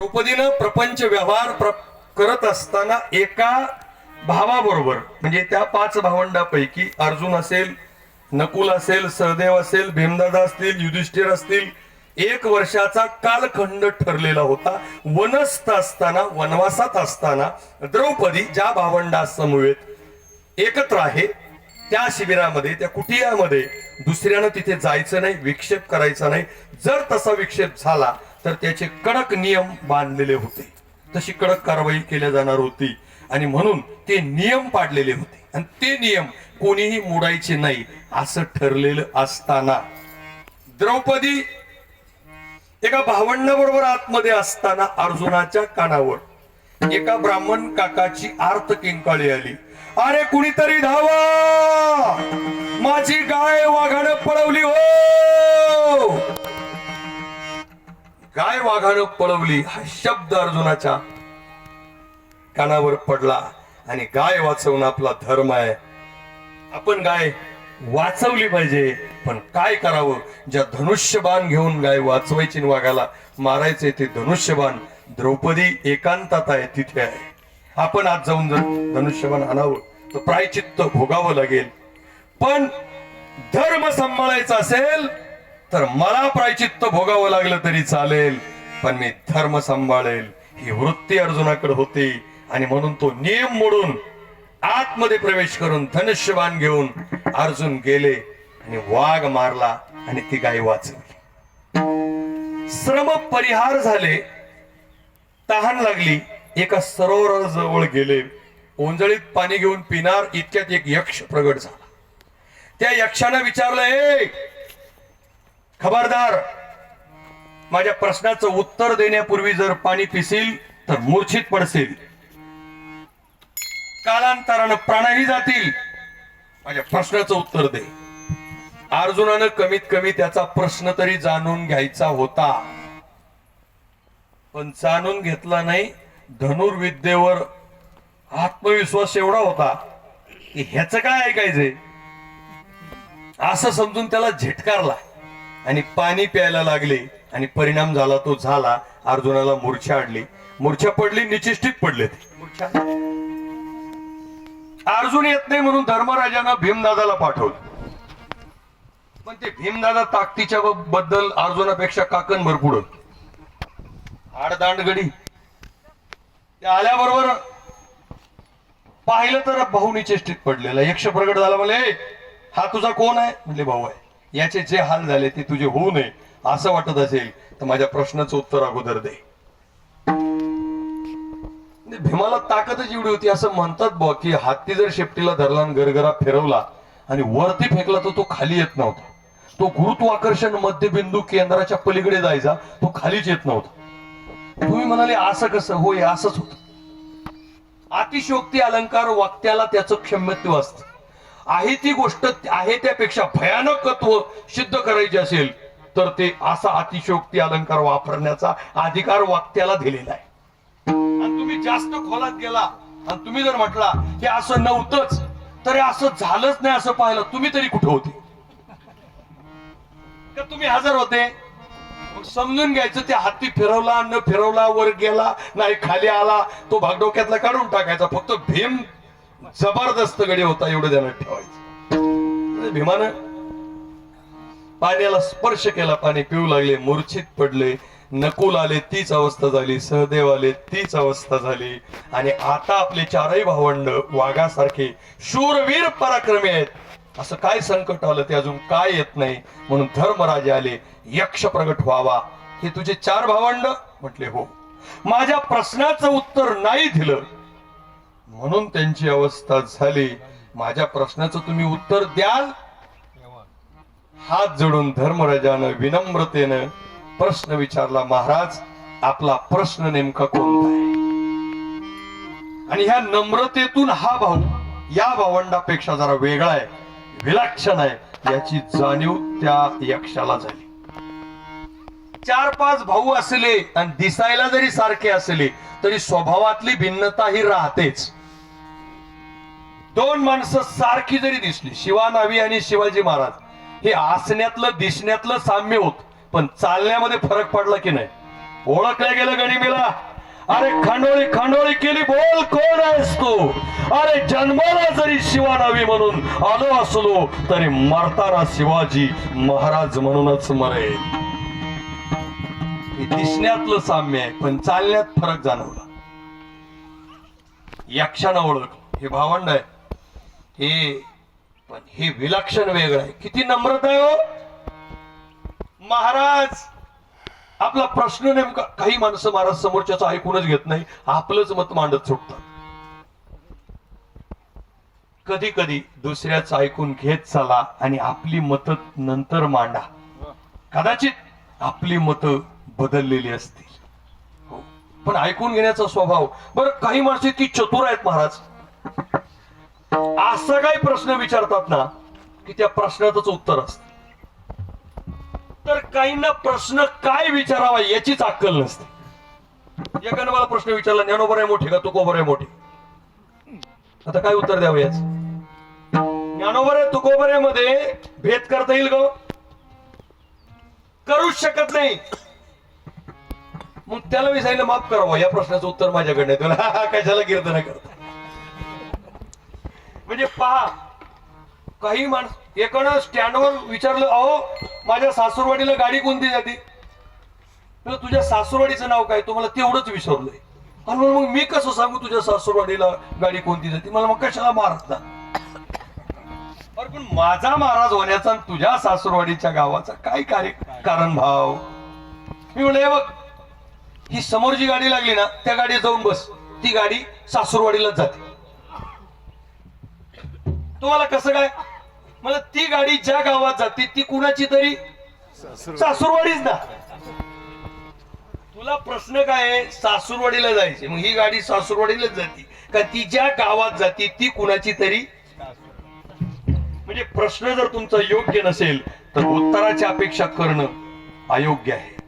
द्रौपदीनं प्रपंच व्यवहार प्र करत असताना एका भावाबरोबर म्हणजे त्या पाच भावंडापैकी अर्जुन असेल नकुल असेल सहदेव असेल भीमदादा असतील युधिष्ठिर असतील एक वर्षाचा कालखंड ठरलेला होता. वनस्थ असताना वनवासात असताना द्रौपदी ज्या भावंडासमवेत एकत्र आहे त्या शिबिरामध्ये त्या कुटियामध्ये दुसऱ्यानं तिथे जायचं नाही विक्षेप करायचा नाही. जर तसा विक्षेप झाला तर त्याचे कडक नियम बांधलेले होते. तशी कडक कारवाई केल्या जाणार होती. आणि म्हणून ते नियम पाडलेले होते. आणि ते नियम कोणीही मोडायचे नाही असं ठरलेलं असताना. द्रौपदी एका भावंडाबरोबर आतमध्ये असताना अर्जुनाच्या कानावर एका ब्राह्मण काकाची आर्त किंकाळी आली. अरे कुणीतरी धावा! माझी गाय वाघानं पळवली हो! गाय वाघानं पळवली हा शब्द अर्जुनाच्या कानावर पडला आणि गाय वाचवणं आपला धर्म आहे. आपण गाय वाचवली पाहिजे पण काय करावं? ज्या धनुष्यबाण घेऊन गाय वाचवायची आणि वाघाला मारायचे ते धनुष्यबाण द्रौपदी एकांतात आहे तिथे आहे. आपण आज जाऊन जर धनुष्यबाण आणावं तर प्रायचित्त भोगावं लागेल. पण धर्म सांभाळायचा असेल तर मला प्रायचित्त भोगावं लागलं तरी चालेल पण मी धर्म सांभाळेल. ही वृत्ती अर्जुनाकडे होती आणि म्हणून तो नियम मोडून आतमध्ये प्रवेश करून धनुष्यबाण घेऊन अर्जुन गेले आणि वाघ मारला आणि ती गाय वाचवली श्रम परिहार झाले. तहान लागली. एका सरोवराजवळ गेले. ओंजळीत पाणी घेऊन पिणार इतक्यात एक यक्ष प्रगट झाला. त्या यक्षानं विचारलं ए खबरदार माझ्या प्रश्नाचं उत्तर देण्यापूर्वी जर पाणी पिसील तर मूर्छित पडशील कालांतरानं प्राणही जातील. माझ्या प्रश्नाचं उत्तर दे. अर्जुनानं कमीत कमी त्याचा प्रश्न तरी जाणून घ्यायचा होता. पण जाणून घेतला नाही धनुर्विद्येवर आत्मविश्वास एवढा होता की ह्याच काय ऐकायचंय? असं समजून त्याला झिटकारला. आणि पाणी प्यायला लागले आणि परिणाम झाला तो झाला अर्जुनाला मूर्छा आणली. मूर्छा पडली निचिष्टित पडले ते. अर्जुन येत नाही म्हणून धर्मराजानं भीमदादाला पाठवलं. पण ते भीमदादा ताकदीच्या बद्दल अर्जुनापेक्षा काकण भरपूर आडदांड गडी. ते आल्याबरोबर पाहिलं तर भाऊ निचेष्टीत पडलेला. यक्ष प्रगट झाला म्हणले हा तुझा कोण आहे? म्हणले भाऊ आहे. याचे जे हाल झाले ते तुझे होऊ नये असं वाटत असेल तर माझ्या प्रश्नाचं उत्तर अगोदर दे. भीमाला ताकदच एवढी होती असं म्हणतात बुवा की हत्ती जर शेपटीला धरला आणि गरगरा फिरवला आणि वरती फेकला तर तो खाली येत नव्हता. तो गुरुत्वाकर्षण मध्यबिंदू केंद्राच्या पलीकडे जायचा तो खालीच येत नव्हता. तुम्ही म्हणाले असं कसं? होय असंच होत. अतिशोक्ती अलंकार वाक्याला त्याचं क्षम्यत्व असतं. आहे ती गोष्ट आहे त्यापेक्षा भयानकत्व सिद्ध करायचे असेल तर ते असा अतिशोक्ती अलंकार वापरण्याचा अधिकार वाक्याला दिलेला आहे. आणि तुम्ही जास्त खोलात गेला आणि तुम्ही जर म्हटला की असं नव्हतंच तरी असं झालंच नाही असं पाहिलं तुम्ही तरी कुठे होते? का तुम्ही हजर होते? समजून घ्यायचं ते हाती फिरवला न फिरवला वर गेला नाही खाली आला तो भागडोक्यातला काढून टाकायचा फक्त भीम जबरदस्त गडी होता एवढं ध्यानात ठेवायचं. भीमान पाण्याला स्पर्श केला पाणी पिऊ लागले मूर्छित पडले नकुल आले तीच अवस्था झाली सहदेव आले तीच अवस्था झाली. आणि आता आपले चारही भावंड वाघासारखे शूरवीर पराक्रमी आहेत. असं काय संकट आलं ते अजून काय येत नाही. म्हणून धर्मराजे आले यक्ष प्रगट व्हावा. हे तुझे चार भावंड म्हटले हो. माझ्या प्रश्नाचं उत्तर नाही दिलं. म्हणून त्यांची अवस्था झाली. माझ्या प्रश्नाचं तुम्ही उत्तर द्याल? हात जोडून धर्मराजानं विनम्रतेनं प्रश्न विचारला महाराज आपला प्रश्न नेमका कोणता आहे? आणि ह्या नम्रतेतून हा भाऊ या भावंडापेक्षा जरा वेगळा आहे विलक्षण आहे याची जाणीव त्या यक्षाला झाली. चार पाच भाऊ असले आणि दिसायला जरी सारखे असले तरी स्वभावातली भिन्नता ही राहतेच. दोन माणसं सारखी जरी दिसली शिवानावी आणि शिवाजी महाराज हे असण्यातलं दिसण्यातलं साम्य होत पण चालण्यामध्ये फरक पडला की नाही? ओळखल्या गेलं गणिमेला? अरे खांडोळी खांडोळी केली बोल कोण आहेस तू? अरे जन्माला जरी शिवानावी म्हणून आलो असलो तरी मरताना शिवाजी महाराज म्हणूनच मरेल. दिसण्यातलं साम्य आहे पण चालण्यात फरक जाणवला. यक्षानं ओळख हे भावंड आहे. हे पण हे विलक्षण वेगळं आहे. किती नम्रता आहे हो. महाराज आपला प्रश्न नेमका काही माणसं महाराज समोरच्याच ऐकूनच घेत नाही. आपलंच मत मांडत सुटतात. कधी कधी दुसऱ्याच ऐकून घेत चला आणि आपली मत नंतर मांडा. कदाचित आपली मत बदललेली असतील. हो. पण ऐकून घेण्याचा स्वभाव. बरं काही माणसं ती चतुर आहेत महाराज. असा काही प्रश्न विचारतात ना की त्या प्रश्नातच उत्तर असत. तर काहींना प्रश्न काय विचारावा याचीच अक्कल नसते. एकाने मला प्रश्न विचारला ज्ञानोबर आहे मोठे का तुकोबर आहे मोठे? आता काय उत्तर द्यावं याच? ज्ञानोबर आहे तुकोबरमध्ये भेद करता येईल ग. करूच शकत नाही. मग त्याला मी सांगितलं माफ करावं या प्रश्नाचं उत्तर माझ्याकडे तुला कशाला कीर्तन करता? म्हणजे पहा काही माणस एकानं स्टँडवर विचारलं अहो माझ्या सासूरवाडीला गाडी कोणती जाते? तर तुझ्या सासूरवाडीचं नाव काय? तुम्हाला तेवढंच विसरलंय आणि मग मी कसं सांगू तुझ्या सासूरवाडीला गाडी कोणती जाते? मला मग कशाला मारता पण माझा महाराज होण्याचा आणि तुझ्या सासूरवाडीच्या गावाचा काय कार्य कारण भाव? मी म्हणलं बघ ही समोर जी गाडी लागली ना त्या गाडीत जाऊन बस. ती गाडी सासूरवाडीलाच जाते. तुम्हाला कसं काय? मला ती गाडी ज्या गावात जाते ती कुणाची तरी? सासूरवाडीच ना. तुला प्रश्न काय आहे? सासूरवाडीला जायचे मग ही गाडी सासूरवाडीलाच जाते. का ती ज्या गावात जाते ती कुणाची तरी? म्हणजे प्रश्न जर तुमचा योग्य नसेल तर उत्तराची अपेक्षा करणं अयोग्य आहे.